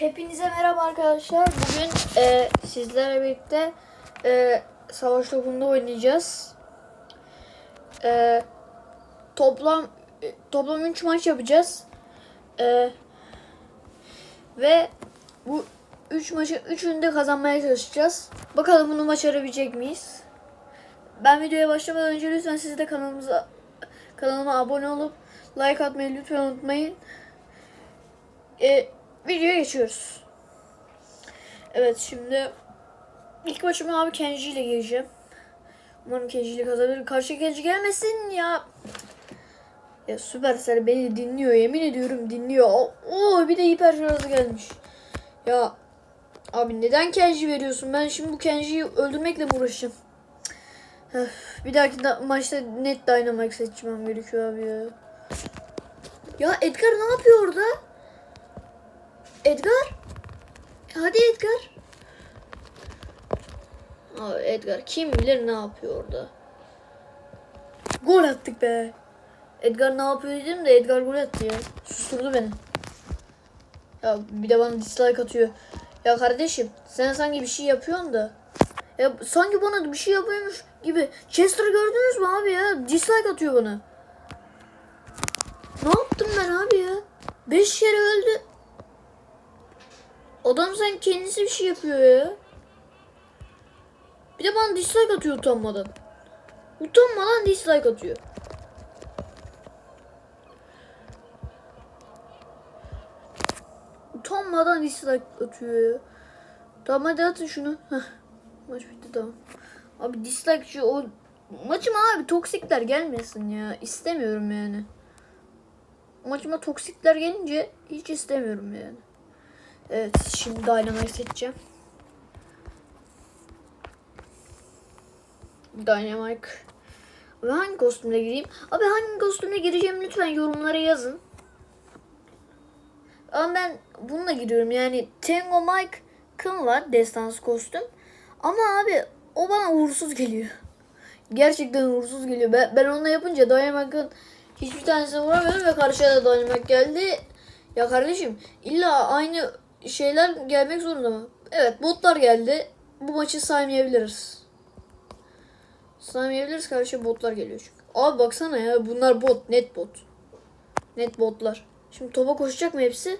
Hepinize merhaba arkadaşlar. Bugün e, sizlerle birlikte e, savaş topunda oynayacağız. E, toplam e, toplam 3 maç yapacağız. E, ve bu 3 maçı 3'ünü de kazanmaya çalışacağız. Bakalım bunu başarabilecek miyiz? Ben videoya başlamadan önce lütfen siz de kanalımıza kanalıma abone olup like atmayı lütfen unutmayın. E, videoya geçiyoruz. Evet şimdi ilk başıma abi Kenji ile gireceğim. Umarım Kenji ile kazanırım. Karşı Kenji gelmesin ya. Ya Supercell beni dinliyor yemin ediyorum dinliyor. Oo bir de hiper şarjı gelmiş. Ya abi neden Kenji veriyorsun? Ben şimdi bu Kenji'yi öldürmekle mi uğraşacağım? Öf, bir dahaki da- maçta net Dynamite seçmem gerekiyor abi ya. Ya Edgar ne yapıyor orada? Edgar? Hadi Edgar. Abi Edgar kim bilir ne yapıyor orada. Gol attık be. Edgar ne yapıyor dedim de Edgar gol attı ya. Susturdu beni. Ya bir de bana dislike atıyor. Ya kardeşim sen sanki bir şey yapıyorsun da. Ya sanki bana bir şey yapıyormuş gibi. Chester gördünüz mü abi ya? Dislike atıyor bana. Ne yaptım ben abi ya? Beş kere öldü. Adam sen kendisi bir şey yapıyor ya. Bir de bana dislike atıyor utanmadan. Utanmadan dislike atıyor. Utanmadan dislike atıyor ya. Tamam hadi atın şunu. Heh. Maç bitti tamam. Abi dislikeçi o maçıma abi toksikler gelmesin ya. İstemiyorum yani. Maçıma toksikler gelince hiç istemiyorum yani. Evet şimdi Dynamite seçeceğim. Dynamite. Abi hangi kostümle gireyim? Abi hangi kostümle gireceğim lütfen yorumlara yazın. Ama ben bununla giriyorum yani Tango Mike'ın var destansı kostüm. Ama abi o bana uğursuz geliyor. Gerçekten uğursuz geliyor. Ben, ben onunla yapınca Dynamite'ın hiçbir tanesine vuramıyorum ve karşıya da Dynamite geldi. Ya kardeşim illa aynı şeyler gelmek zorunda mı? Evet botlar geldi. Bu maçı saymayabiliriz. Saymayabiliriz karşı botlar geliyor çünkü. Abi baksana ya bunlar bot net bot. Net botlar. Şimdi topa koşacak mı hepsi?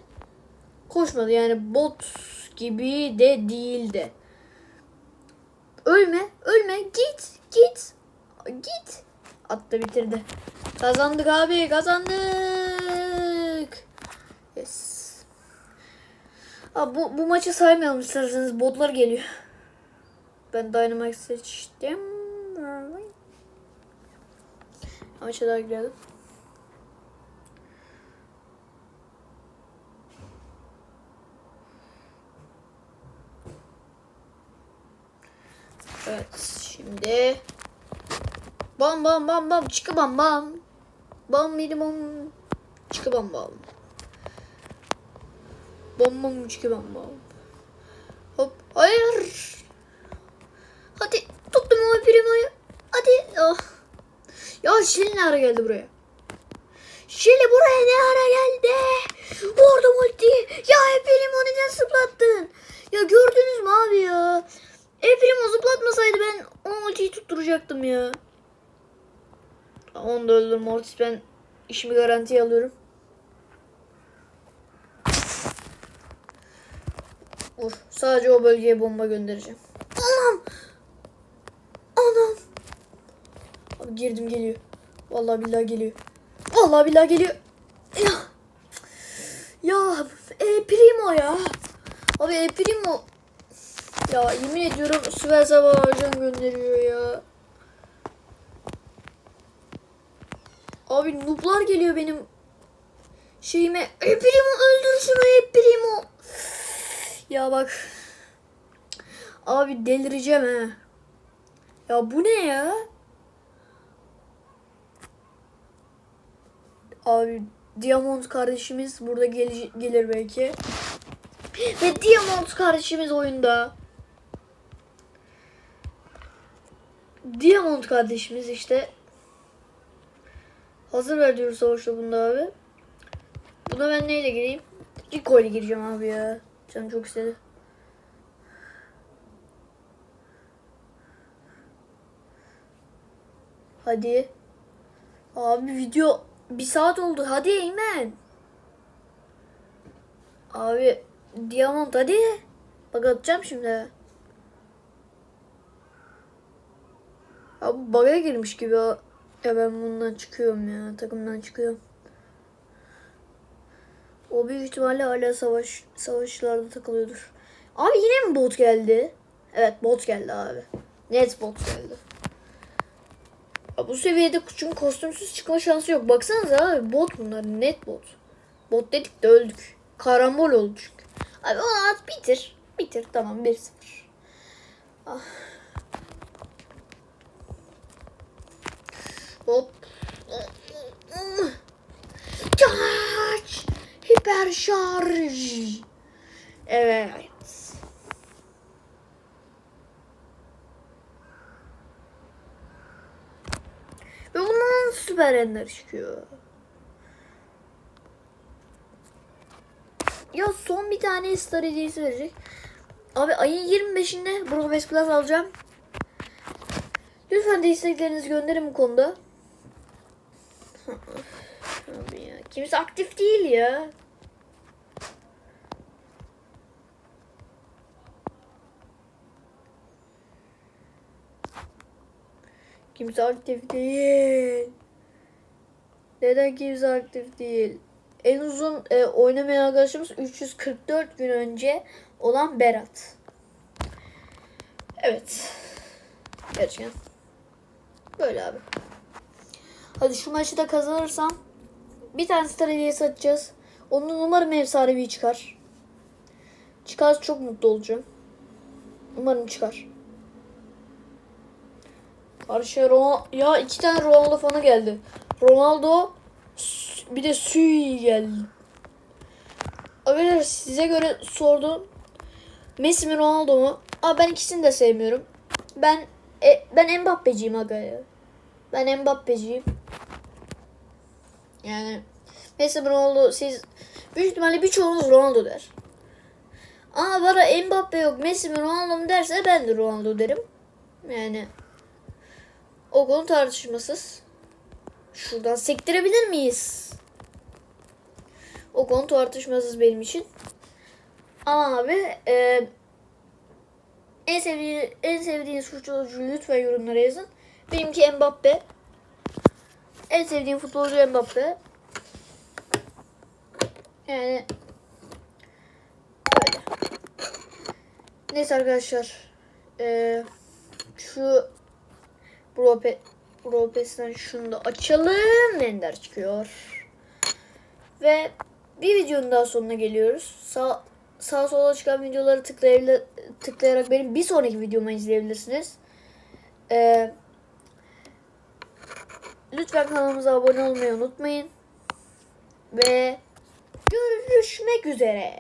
Koşmadı yani bot gibi de değil de. Ölme ölme git git git. Attı bitirdi. Kazandık abi kazandık. Abi bu, bu maçı saymayalım isterseniz botlar geliyor. Ben Dynamite seçtim. Maça daha girelim. Evet şimdi bam bam bam bam çıkı bam bam bam biri bam çıkı bam bam çıkı bam bam hop hayır. Hadi tuttum o primoyu. Hadi oh. ya Şili ne ara geldi buraya? Şili buraya ne ara geldi? Vurdum ulti ya primo neden zıplattın? Ya gördünüz mü abi ya? E primo zıplatmasaydı ben o ultiyi tutturacaktım ya. Onu da öldürüm Mortis ben işimi garantiye alıyorum Vur. Sadece o bölgeye bomba göndereceğim. Anam. Anam. Abi girdim geliyor. Vallahi billahi geliyor. Vallahi billahi geliyor. Ya. Ya e primo ya. Abi e primo. Ya yemin ediyorum Süper Sabah Ajan gönderiyor ya. Abi nublar geliyor benim şeyime. E primo öldür şunu e. Ya bak. Abi delireceğim ha. Ya bu ne ya? Abi Diamond kardeşimiz burada gel gelir belki. Ve Diamond kardeşimiz oyunda. Diamond kardeşimiz işte. Hazır ver diyoruz savaşta bunda abi. Buna ben neyle gireyim? Rico ile gireceğim abi ya. Canım çok istedi. Hadi. Abi video bir saat oldu. Hadi Eymen. Abi Diamond hadi. Bak atacağım şimdi. Abi bug'a girmiş gibi. Ya ben bundan çıkıyorum ya. Takımdan çıkıyorum. O büyük ihtimalle hala savaş savaşlarda takılıyordur. Abi yine mi bot geldi? Evet bot geldi abi. Net bot geldi. Ya bu seviyede çünkü kostümsüz çıkma şansı yok. Baksanıza abi bot bunlar net bot. Bot dedik de öldük. Karambol oldu. Abi onu at bitir. Bitir tamam 1-0. Ah. Hop. Hiper şarj. Evet. Ve bundan süper ender çıkıyor. Ya son bir tane star hediyesi verecek. Abi ayın 25'inde Brawl Pass Plus alacağım. Lütfen desteklerinizi gönderin bu konuda. Abi ya kimse aktif değil ya. Kimse aktif değil. Neden kimse aktif değil? En uzun e, oynamayan arkadaşımız 344 gün önce olan Berat. Evet. Gerçekten. Böyle abi. Hadi şu maçı da kazanırsam bir tane star hediyesi atacağız. Onun umarım efsanevi çıkar. Çıkarsa çok mutlu olacağım. Umarım çıkar. Karşıya Ronaldo... Ya iki tane Ronaldo fanı geldi. Ronaldo bir de Sui geldi. Arkadaşlar size göre sordum. Messi mi Ronaldo mu? Aa ben ikisini de sevmiyorum. Ben e, ben Mbappe'ciyim aga ya. Ben Mbappe'ciyim. Yani Messi mi Ronaldo siz büyük ihtimalle birçoğunuz Ronaldo der. Ama bana Mbappe yok Messi mi Ronaldo mu derse ben de Ronaldo derim. Yani o konu tartışmasız. Şuradan sektirebilir miyiz? O konu tartışmasız benim için. Ama abi e, en sevdiğiniz, en sevdiğiniz futbolcuyu lütfen yorumlara yazın. Benimki Mbappe. En sevdiğim futbolcu Mbappe. Yani. Neyse arkadaşlar. E, şu Brope, Bropes'ten şunu da açalım. Ender çıkıyor. Ve bir videonun daha sonuna geliyoruz. Sağ, sağ sola çıkan videoları tıklayabile- tıklayarak benim bir sonraki videomu izleyebilirsiniz. Ee, lütfen kanalımıza abone olmayı unutmayın. Ve görüşmek üzere.